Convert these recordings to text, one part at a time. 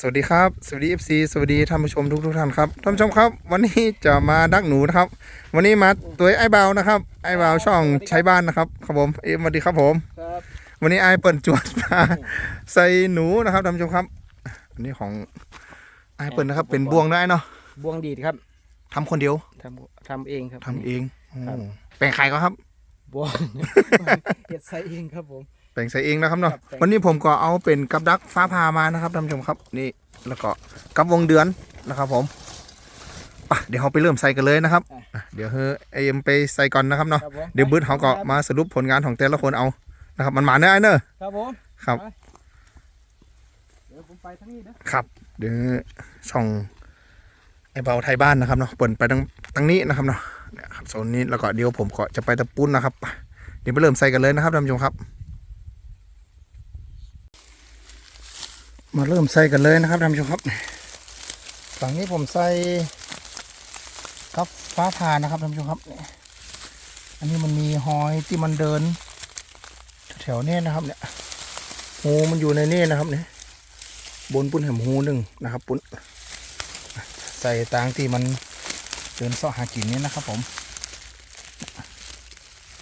สวัสดีครับ สวัสดี FC สวัสดีท่านผู้ชมทุกทุกๆท่านครับท่านผู้ชมครับ วันนี้จะมาดักหนูนะครับ วันนี้มาตัวไอ้เบานะครับ ไอ้เบาช่องใช้บ้านนะครับครับผมเอ็มสวัสดีครับผม ครับวันนี้ไอ้เปิดจวดมาใส่หนูนะครับท่านผู้ชมครับ อันนี้ของไอ้เปิดนะครับเป็นบวงได้เนาะบวงดีดครับทำคนเดียวทำทำเองครับ ทำเองโอ้ครับแปลงไข่ก็ครับ บวงเห็ดใส่เองครับผม แปลงใส่เองนะครับเนาะครับแปลงวันนี้ผมก็เอาเป็นกับดักฟ้าพามานะครับท่านผู้ชมครับนี่แล้วก็กับวงเดือนนะครับผมไปเดี๋ยวเราไปเริ่มใส่กันเลยนะครับอะเดี๋ยวเฮ้ไอเอ็มไปใส่ก่อนนะครับเนาะครับผมเดี๋ยวบึ้ดเขาก็มาสรุปผลงานของแต่ละคนเอานะครับมันมาเนอะไอ้เนอะครับผมครับ เดี๋ยวผมไปทั้งนี้นะครับเดี๋ยวช่องไอเบาไทยบ้านนะครับเนาะเปิดไปตั้งตั้งนี้นะครับเนาะเนี่ยครับโซนนี้แล้วก็เดี๋ยวผมก็จะไปตะปุ้นนะครับไปเดี๋ยวไปเริ่มใส่กันเลยนะครับท่านผู้ชมครับ มาเริ่มใส่กันเลยนะครับท่านผู้ชมครับ ฝั่งนี้ผมใส่กับฟ้าผ่านะครับท่านผู้ชมครับเนี่ยอันนี้มันมีหอยที่มันเดิน แถวๆเนี้นะครับ เนี่ยหูมันอยู่ในนี่นะครับเนี่ยบนปุ้นแหมหูหนึ่งนะครับ ปุ้นใส่ตางที่มันเดินเสาะหากินนี่นะครับ ผม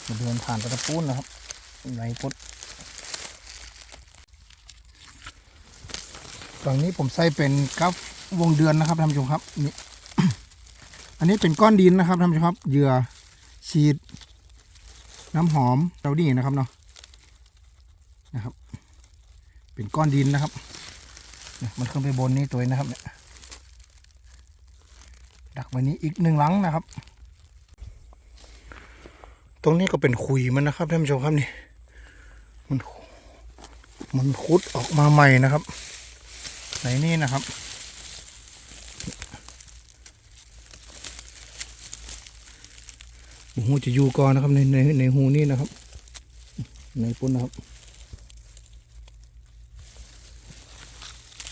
มันเดินผ่านตะปุ้นนะครับ ในปุ้น ฝั่งนี้ผมใส่เป็นกัฟวงเดือนนะครับท่านผู้ชมครับนี่อันนี้เป็นก้อนดินนะครับท่านผู้ชมครับเหยื่อฉีด น้ำหอมเราดีนะครับเนาะนะครับ เป็นก้อนดินนะครับมันขึ้นไปบนนี้ตัวนี้นะครับเนี่ยดักไว้นี้อีกหนึ่งหลังนะครับ ตรงนี้ก็เป็นขุยมันนะครับท่านผู้ชมครับนี่มันมันคุดออกมาใหม่นะครับ ในนี่นะครับ หูจะอยู่ก่อนนะครับในในในหูนี่นะครับ ในปุ้นนะครับ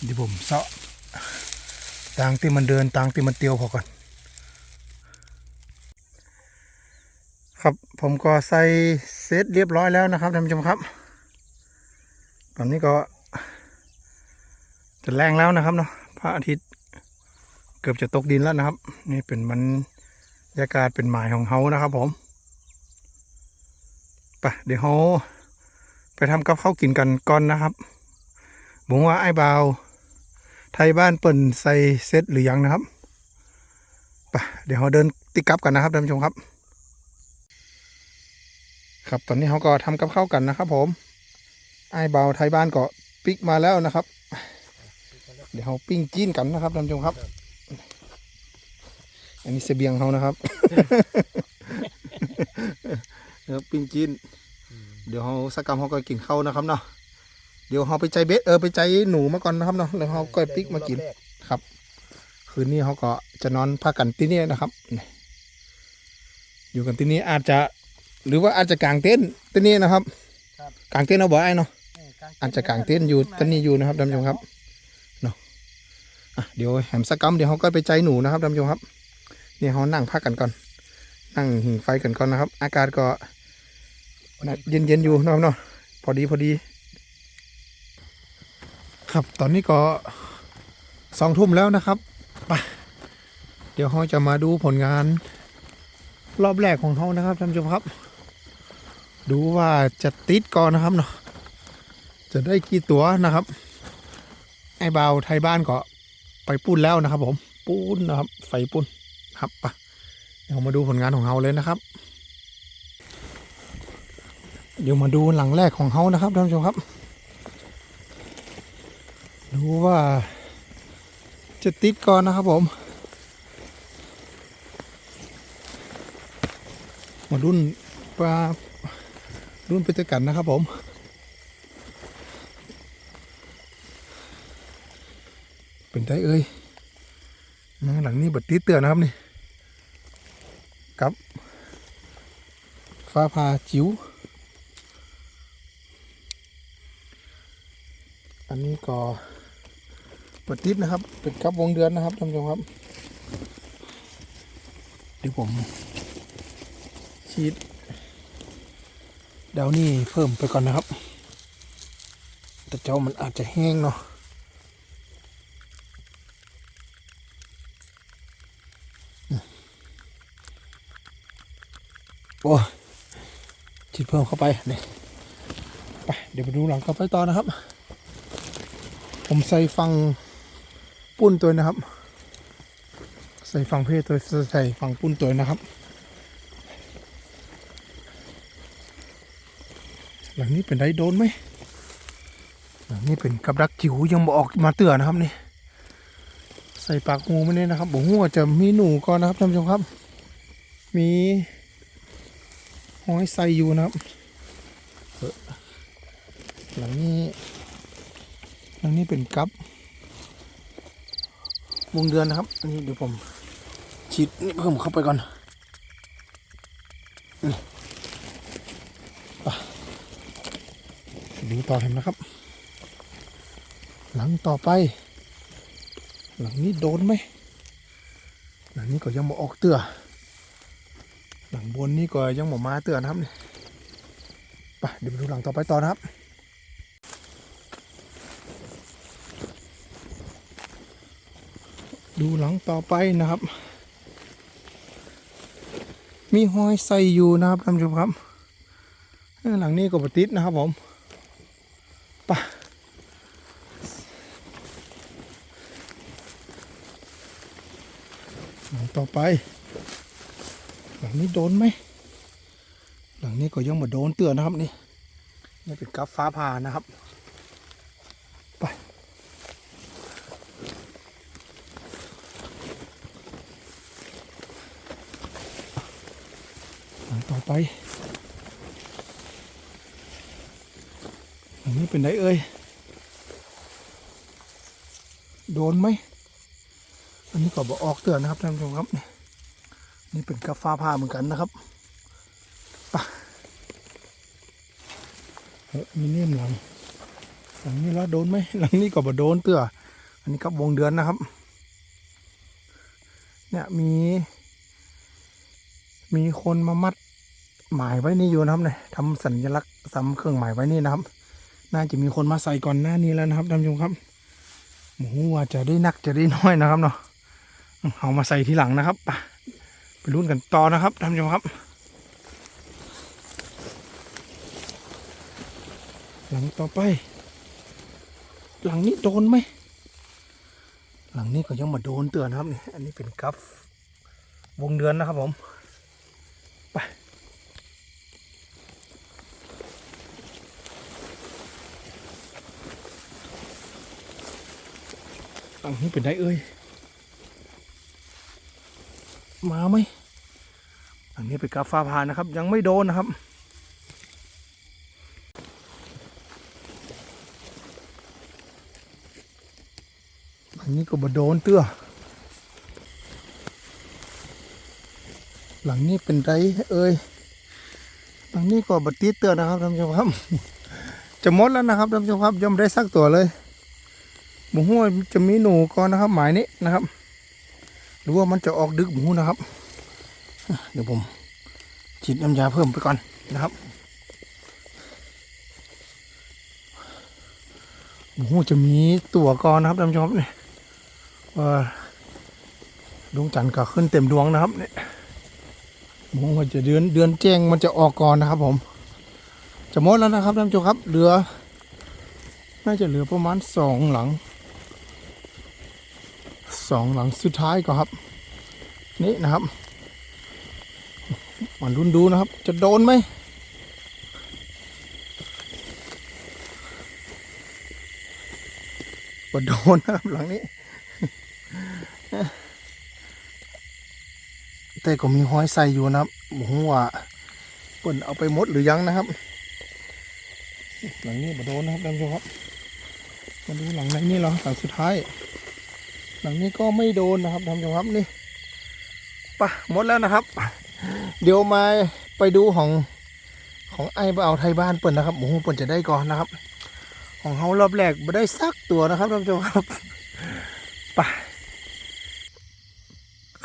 เดี๋ยวผมเสาะต่างที่มันเดินต่างที่มันเตียวพอก่อน ครับผมก็ใส่เซตเรียบร้อยแล้วนะครับท่านผู้ชมครับตอนนี้ก็ จะแรงแล้วนะครับเนาะพระอาทิตย์เกือบจะตกดินแล้วนะครับ นี่เป็นบรรยากาศเป็นหมายของเขานะครับผมไปเดี๋ยวเขาไปทำกับข้าวกินกันก่อนนะครับบอกว่าไอ้บาวไทยบ้านเปิ่นใส่เซตหรือยังนะครับไปเดี๋ยวเขาเดินติกลับกันนะครับท่านผู้ชมครับ ครับตอนนี้เขาก็ทำกับข้าวกันนะครับ ผมไอ้เบาไทยบ้านก็ปิกมาแล้วนะครับ เดี๋ยวเขาปิ้งจีนกันนะครับท่านผู้ชมครับ อันนี้เสบียงเขานะครับ เดี๋ยวปิ้งจีนเดี๋ยวเขาสักกรรมเขาก็กินข้าวนะครับเนาะ เดี๋ยวเขาไปใจเบ็ดเออไปใจหนูมาก่อนนะครับเนาะ แล้วเขาก็ปิกมากินครับ คืนนี้เขาก็จะนอนพักกันที่นี่นะครับนี่อยู่กันที่นี่อาจจะ หรือว่าอาจจะกางเต็นท์ที่นี่นะครับครับกางเต็นท์เอาบ่ไอ้เนาะเอ้ยลงอาจจะกางเต็นท์อยู่ที่นี่อยู่นะครับท่านผู้ชมครับเนาะอะ เดี๋ยวแหมสกกรรมเดี๋ยวเขาก็ไปใจหนูนะครับท่านผู้ชมครับเนี่ยเขานั่งพักกันก่อน นั่งหิงไฟกันก่อนนะครับ อากาศก็เย็นเย็นอยู่เนาะเนาะพอดีพอดี ครับตอนนี้ก็สองทุ่มแล้วนะครับไปเดี๋ยวเขาจะมาดูผลงาน รอบแรกของเขานะครับท่านผู้ชมครับ ดูว่าจะติดก่อนนะครับเนาะจะได้กี่ตัวนะครับไอ้เบาไทยบ้านก็ ไปปุ้นแล้วนะครับ ผมปุ้นนะครับ ไฟปุ้นครับไปเดี๋ยวมาดูผลงานของเขาเลยนะครับ เดี๋ยวมาดูหลังแรกของเขานะครับท่านผู้ชมครับ ดูว่าจะติดก่อนนะครับผมมารุ่นปลารุ่นไปด้วยกันนะครับผม เป็นได้เอ้ยหลังนี้บัดตีเตือนนะครับนี่กับฟ้าผ่าจิ๋วอันนี้ก็บัดติดนะครับเป็นกับวงเดือนนะครับท่านผู้ชมครับเดี๋ยวผมชีดเดาวนี่เพิ่มไปก่อนนะครับ แต่เจ้ามันอาจจะแห้งเนาะ โอ้ฉีดเพิ่มเข้าไปนี่ไปเดี๋ยวไปดูหลังต่อไปต่อนะครับ ผมใส่ฟังปุ้นตัวนะครับ ใส่ฟังเพศตัวใส่ฟังปุ้นตัวนะครับ หลังนี้เป็นไรโดนไหมหลังนี้เป็นกับดักจิ๋วยังบอออกมาเตือนนะครับนี่ใส่ปากงูไม่ได้นะครับบอกว่าจะมีหนูก่อนนะครับท่านผู้ชมครับ มี หอยใส่อยู่นะครับหลังนี้หลังนี้เป็นกับวงเดือนนะครับอันนี้เดี๋ยวผมฉีดนี่เพิ่มเข้าไปก่อนนี่ไปดูต่อเห็นนะครับ หลังต่อไป หลังนี้โดนไหมหลังนี้ก็ยังมาออกเตือ หลันนี่ก็ยังหมามาเตือนะครับนี่ไปเดี๋ยวไปดูหลังต่อไปต่อนะครับดูหลังต่อไปนะครับ มีหอยใส่อยู่นะครับท่านผู้ชมครับ หลังนี้ก็ปติดนะครับผมไปหลังต่อไป หลังนี้โดนไหม หลังนี้ก็ยังมาโดนเตือนนะครับนี่ นี่เป็นกับฟ้าผ่านะครับ ไป หลังต่อไป หลังนี้เป็นไหนเอ่ย โดนไหม อันนี้ก็บอกออกเตือนนะครับท่านผู้ชมครับเนี่ย นี่เป็นกาฟ้าผ้าเหมือนกันนะครับปะเฮ้ยมีเนียหลังหลังนี้แล้วโดนไหมหลังนี้ก็บ่โดนเตืออันนี้ครับวงเดือนนะครับ เนี่ยมี มีคนมามัดหมายไว้นี่อยู่นะครับเนี่ยทำสัญลักษณ์ซ้ำเครื่องหมายไว้นี่นะครับ น่าจะมีคนมาใส่ก่อนหน้านี้แล้วนะครับท่านผู้ชมครับหมูว่าจะได้นักจะได้น้อยนะครับเนาะเอามาใส่ทีหลังนะครับไป ไปรุ่นกันต่อนะครับท่านผู้ชมครับ หลังต่อไป หลังนี้โดนไหม หลังนี้ก็ยังมาโดนเตือนนะครับนี่อันนี้เป็นกัฟวงเดือนนะครับผม ไปหลังนี้เป็นได้เอ้ย มาไหมหลังนี้เป็นกาฟ้าผ่านนะครับ ยังไม่โดนนะครับหลังนี้ก็บโดนเตื้อ หลังนี้เป็นไรเอ้ยหลังนี้ก็บตีเตือนนะครับท่านผู้ชมครับ จะหมดแล้วนะครับท่านผู้ชมครับยังไม่ได้สักตัวเลยหมูหัวจะมีหนูก่อนนะครับ หมายนี้นะครับ หรือว่ามันจะออกดึกหมูนะครับ เดี๋ยวผมฉีดน้ำยาเพิ่มไปก่อนนะครับหมูจะมีตัวก่อนนะครับท่านผู้ชมเนี่ยว่าดวงจันทร์ก็ขึ้นเต็มดวงนะครับเนี่ยหมูมันจะเดือนเดือนแจ้งมันจะออกก่อนนะครับ ผม จะหมดแล้วนะครับท่านผู้ชมครับ เหลือ น่าจะเหลือประมาณสองหลัง สองหลังสุดท้ายก็ครับ นี่นะครับมันรุนดูนะครับ จะโดนไหมบ่โดนนะครับหลังนี้ แต่ก็มีห้อยใส่อยู่นะครับหมูว่าเปิ่นเอาไปหมดหรือยังนะครับ หลังนี้มาโดนนะครับท่านผู้ชมครับ มาดูหลังไหนนี่เหรอหลังสุดท้าย หลังนี้ก็ไม่โดนนะครับท่านผู้ชมครับนี่ปะหมดแล้วนะครับ เดี๋ยวมาไปดูของของไอ้บ่าไทยบ้านเปิ่นนะครับหมูเปิ่นจะได้ก่อนนะครับ ของเขารอบแรกไม่ได้สักตัวนะครับท่านผู้ชมครับไป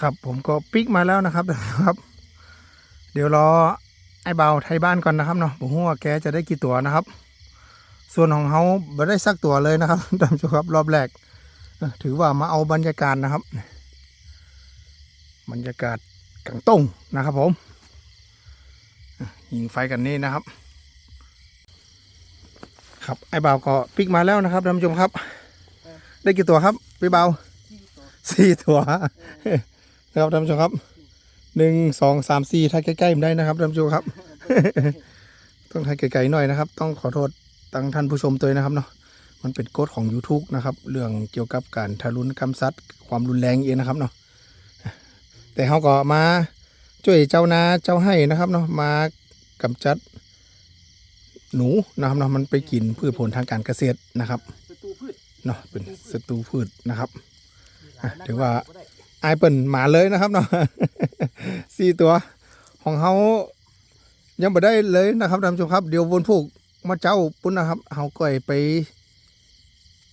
ครับผมก็ปิกมาแล้วนะครับครับ เดี๋ยวรอไอ้เบาไทยบ้านก่อนนะครับเนาะผมว่าแกจะได้กี่ตัวนะครับ ส่วนของเขาไม่ได้สักตัวเลยนะครับท่านผู้ชมครับรอบแรก ถือว่ามาเอาบรรยากาศนะครับ บรรยากาศกลางต้งนะครับผมยิงไฟกันนี่นะครับ ครับไอ้บ่าวก็ปิกมาแล้วนะครับท่านผู้ชมครับ ได้กี่ตัวครับพี่บ่าวสี่ตัวนะครับท่านผู้ชมครับหนึ่งสองสามสี่ถ้าใกล้ๆผมได้นะครับท่านผู้ชมครับ ต้องถ่ายไกลๆหน่อยนะครับ ต้องขอโทษตั้งท่านผู้ชมตัวนะครับเนาะ มันเป็นกฎของ YouTube นะครับ เรื่องเกี่ยวกับการทารุณกรรมสัตว์ความรุนแรงเองนะครับเนาะแต่เขาก็มาช่วยเจ้านาเจ้าให้นะครับเนาะมากำจัดหนูนะครับเนาะมันไปกินพืชผลทางการเกษตรนะครับศัตรูพืชเนาะเป็นศัตรูพืชนะครับอะถือว่าไอเปิ่นหมาเลยนะครับเนาะสี่ตัวของเขายังไม่ได้เลยนะครับท่านผู้ชมครับ เดี๋ยววนผูกมาเจ้าปุ้นนะครับเขาก็ไป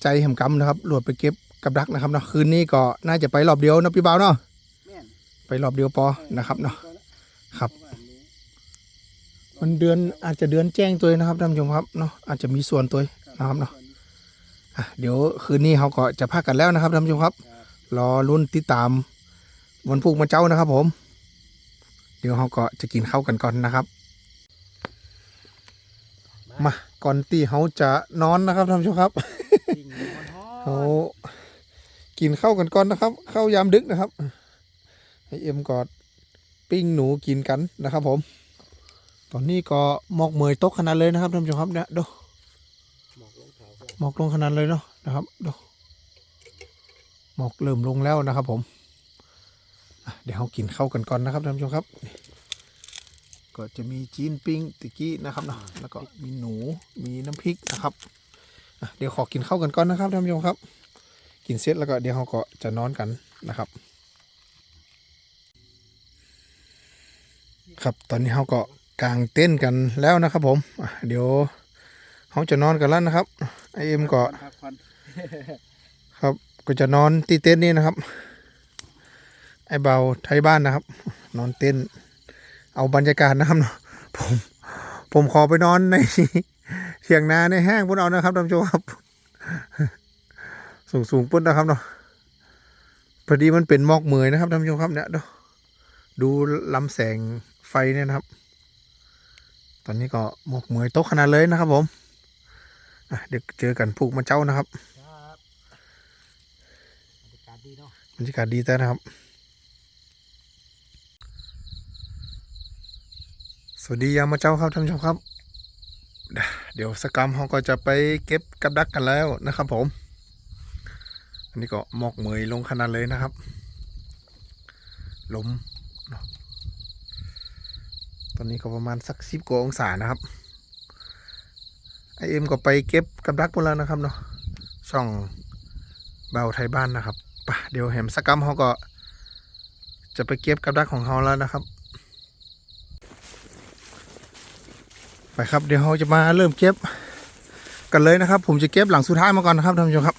ใจแหมกำนะครับหลวดไปเก็บกับดักนะครับเนาะคืนนี้ก็น่าจะไปรอบเดียวนะพี่บ่าวเนาะไปรอบเดียวพอนะครับเนาะครับ มันเดือนอาจจะเดือนแจ้งตัวนะครับท่านผู้ชมครับเนาะอาจจะมีส่วนตัวนะครับเนาะเดี๋ยวคืนนี้เขาก็จะพักกันแล้วนะครับท่านผู้ชมครับ รอรุ่นติดตามวันพุกมาเจ้านะครับ ผม เดี๋ยวเขาก็จะกินข้าวกันก่อนนะครับมาก่อนที่เขาจะนอนนะครับท่านผู้ชมครับ มันฮ้อเขากินข้าวกันก่อนนะครับข้าวยามดึกนะครับ ให้เอ็มกอดปิ้งหนูกินกันนะครับ ผม ตอนนี้ก็หมอกเมยตกขนาดเลยนะครับท่านผู้ชมครับเนี่ยดูหมอกลงขนาดเลยเนาะนะครับดูหมอกเริ่มลงแล้วนะครับ ผมเดี๋ยวเรากินข้าวกันก่อนนะครับท่านผู้ชมครับ ก็จะมีจีนปิ้งตะกี้นะครับเนาะแล้วก็มีหนูมีน้ำพริกนะครับ เดี๋ยวขอกินข้าวกันก่อนนะครับท่านผู้ชมครับ กินเสร็จแล้วก็เดี๋ยวเราก็จะนอนกันนะครับ ครับตอนนี้เราก็กางเต้นกันแล้วนะครับ ผมเดี๋ยวเราจะนอนกันแล้วนะครับไอเอ็มก็พักผ่อนครับก็จะนอนที่เต็นนี่นะครับ ไอเบาไทยบ้านนะครับ นอนเต็นเอาบรรยากาศนะครับผมผมขอไปนอนใน เถียงนาในแห้งพุ่นเอานะครับท่านผู้ชมครับ สูงสูงๆพุ่นนะครับเนาะพอดีมันเป็นหมอกเหมยนะครับท่านผู้ชมครับเนี่ยดูดูลำแสงไฟเนี่ยนะครับ ตอนนี้ก็หมอกเหมยโตกขนาดเลยนะครับผมอะเดี๋ยวเจอกันผูกมาเจ้านะครับครับบรรยากาศดีเนาะบรรยากาศดีแต่นะครับ สวัสดียามมาเจ้าครับท่านผู้ชมครับ เดี๋ยวสกรรมเขาก็จะไปเก็บกับดักกันแล้วนะครับผม อันนี้ก็หมอกเหมยลงขนาดเลยนะครับลมเนตอนนี้ก็ประมาณสักสิบกว่าองศานะครับ ไอเอ็มก็ไปเก็บกับดักหมดแล้วนะครับเนาะ ช่องเบาไทยบ้านนะครับปะเดี๋ยวแหมสกรรมเขาก็จะไปเก็บกับดักของเขาแล้วนะครับ ไปครับเดี๋ยวเขาจะมาเริ่มเก็บกันเลยนะครับ ผมจะเก็บหลังสุดท้ายมาก่อนนะครับท่านผู้ชมครับ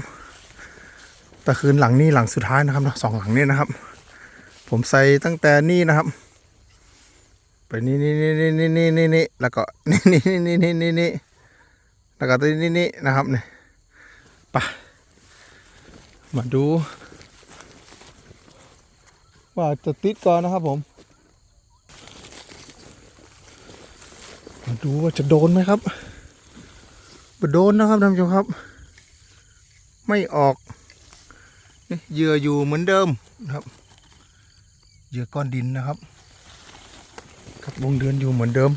แต่คืนหลังนี้หลังสุดท้ายนะครับสองหลังนี้นะครับ ผมใส่ตั้งแต่นี่นะครับไปนี่นี่นี่นี่นี่นี่นี่นี่แล้วก็นี่นี่นี่นี่นี่นี่แล้วก็ตัวนี้นี่นะครับเนี่ยไปมาดู ว่าจะติดก่อนนะครับผม มาดูว่าจะโดนไหมครับมาโดนนะครับท่านผู้ชมครับ ไม่ออกเหยื่ออยู่เหมือนเดิมนะครับเหยื่อก้อนดินนะครับกับวงเดือนอยู่เหมือนเดิม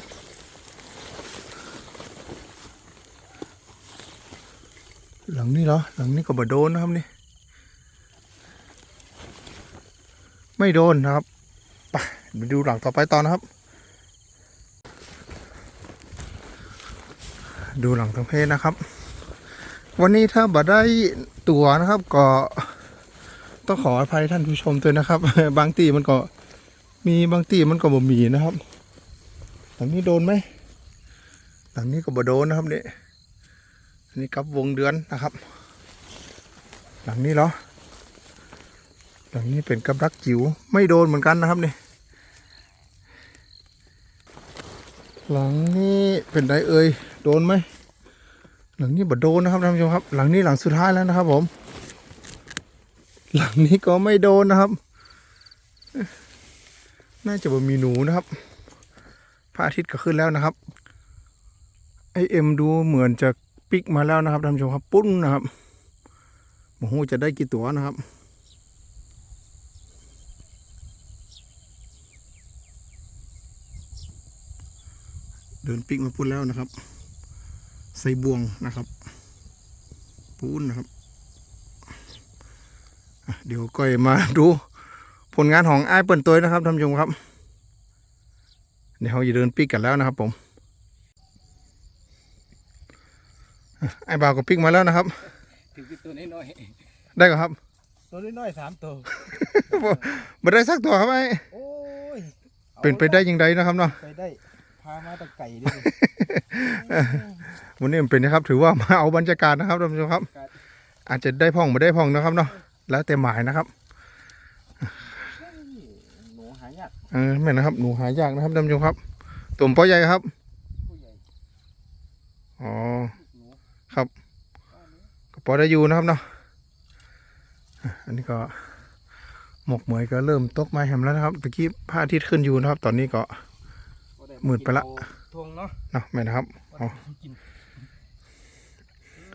หลังนี้เหรอ หลังนี้ก็บ่โดนนะครับนี่ ไม่โดนนะครับ ไปไปดูหลังต่อไปต่อนะครับ ดูหลังทางเพศนะครับ วันนี้ถ้าบ่ได้ตั๋วนะครับ ก็ต้องขออภัยท่านผู้ชมด้วยนะครับ บางตีมันก็มีบางตีมันก็บ่มีนะครับหลังนี้โดนไหมหลังนี้ก็บ่โดนนะครับเนี่ยอันนี้กับวงเดือนนะครับ หลังนี้เหรอหลังนี้เป็นกับรักจิ๋วไม่โดนเหมือนกันนะครับนี่หลังนี้เป็นไรเอ่ย โดนไหมหลังนี้บ่โดนนะครับท่านผู้ชมครับ หลังนี้หลังสุดท้ายแล้วนะครับ ผม หลังนี้ก็ไม่โดนนะครับ น่าจะบ่มีหนูนะครับพระอาทิตย์ก็ขึ้นแล้วนะครับไอเอ็มดูเหมือนจะปิกมาแล้วนะครับท่านผู้ชมครับปุ้นนะครับโอ้โหจะได้กี่ตัวนะครับเดินปิกมาปุ้นแล้วนะครับ ใส่บ่วงนะครับ ปูนนะครับอะเดี๋ยวก้อยมาดูผลงานของไอ้ายเปิ่นตัวนะครับท่านผู้ชมครับเดี๋ยวเราจะเดินปิกกันแล้วนะครับ ผมอะไอ้บ่าวก็ปิกมาแล้วนะครับถึงตัวน้อยได้ก็ครับๆตัวน้อยๆสามตัวมาได้สักตัวครับไอ้โอ้ยเป็นไปได้ยังไงนะครับเนาะไปได้พามาตะไก่ด้วย วันนี้มันเป็นนะครับ ถือว่ามาเอาบรรยากาศนะครับท่านผู้ชมครับ อาจจะได้พ่องไม่ได้พ่องนะครับเนาะแล้วแต่หมายนะครับหนูหายากเออแม่นนะครับหนูหายากนะครับท่านผู้ชมครับตุ่มปอใหญ่ครับผู้ใหญ่อ๋อหนูก็พอได้อยู่นะครับเนาะอะอันนี้ก็หมกเหมยก็เริ่มตกไม้แหมแล้วนะครับตะกี้พระอาทิตย์ขึ้นอยู่นะครับ ตอนนี้ก็บ่ด้มืดไปละทวงเนาะเนาะแม่นะครับอ๋อกิน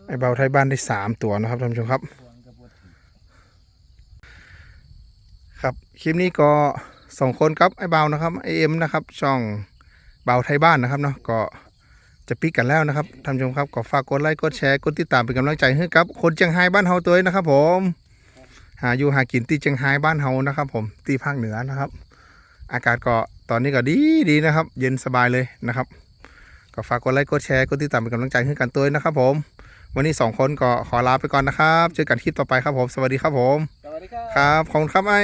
ไอเบาไทยบ้านได้สามตัวนะครับท่านผู้ชมครับ ครับคลิปนี้ก็สองคนครับไอ้เบานะครับไอเอ็มนะครับช่องเบาไทยบ้านนะครับเนาะก็จะปิกกันแล้วนะครับท่านผู้ชมครับก็ฝากกดไลค์กดแชร์กดติดตามเป็นกำลังใจให้ครับคนเชียงไฮ้บ้านเฮาตัวเองนะครับ ผม หาอยู่หากินที่เชียงไฮ้บ้านเฮานะครับ ผมที่ภาคเหนือนะครับ อากาศก็ตอนนี้ก็ดีดีนะครับ เย็นสบายเลยนะครับ ก็ฝากกดไลค์กดแชร์กดติดตามเป็นกำลังใจให้กันตัวเองนะครับ ผม วันนี้สองคนก็ขอลาไปก่อนนะครับ เจอกันคลิปต่อไปครับผม สวัสดีครับผม สวัสดีครับ ครับ ขอบคุณครับไอ้